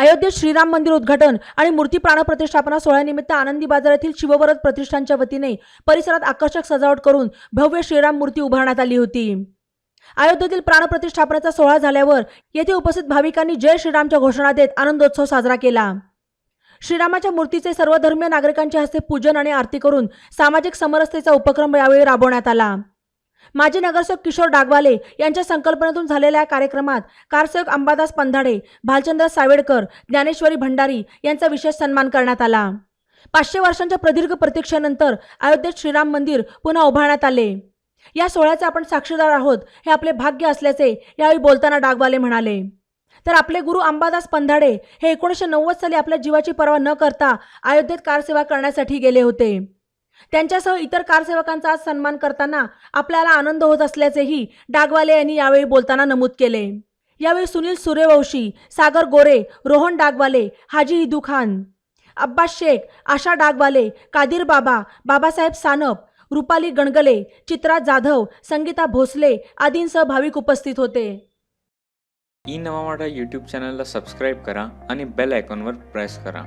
अयोध्येत श्रीराम मंदिर उद्घाटन आणि मूर्ती प्राणप्रतिष्ठापना सोहळ्यानिमित्त आनंदी बाजार येथील शिववरद प्रतिष्ठानच्या वतीने परिसरात आकर्षक सजावट करून भव्य श्रीराम मूर्ती उभारण्यात आली होती. अयोध्येतील प्राणप्रतिष्ठापनेचा सोहळा झाल्यावर येथे उपस्थित भाविकांनी जय श्रीरामच्या घोषणा देत आनंदोत्सव साजरा केला. श्रीरामाच्या मूर्तीचे सर्वधर्मीय नागरिकांच्या हस्ते पूजन आणि आरती करून सामाजिक समरसतेचा उपक्रम यावेळी राबवण्यात आला. माजी नगरसेवक किशोर डागवाले यांच्या संकल्पनेतून झालेल्या या कार्यक्रमात कारसेवक अंबादास पंधाडे भालचंद्र सावेडकर ज्ञानेश्वरी भंडारी यांचा विशेष सन्मान करण्यात आला. पाचशे वर्षांच्या प्रदीर्घ प्रतीक्षेनंतर अयोध्येत श्रीराम मंदिर पुन्हा उभारण्यात आले. या सोहळ्याचे आपण साक्षीदार आहोत हे आपले भाग्य असल्याचे यावेळी बोलताना डागवाले म्हणाले. तर आपले गुरु अंबादास पंधाडे हे एकोणीसशे नव्वद साली आपल्या जीवाची पर्वा न करता अयोध्येत कारसेवा करण्यासाठी गेले होते. त्यांच्यासह इतर कारसेवकांचा आज सन्मान करताना आपल्याला आनंद होत असल्याचेही डागवाले यांनी यावेळी बोलताना नमूद केले. यावेळी सुनील सूर्यवंशी सागर गोरे रोहन डागवाले हाजी हिदू खान अब्बास शेख आशा डागवाले कादिर बाबा बाबासाहेब सानप रुपाली गणगले चित्रा जाधव संगीता भोसले आदींसह भाविक उपस्थित होते. ई नवा यूट्यूब चॅनलला सबस्क्राईब करा आणि बेल आयकॉनवर प्रेस करा.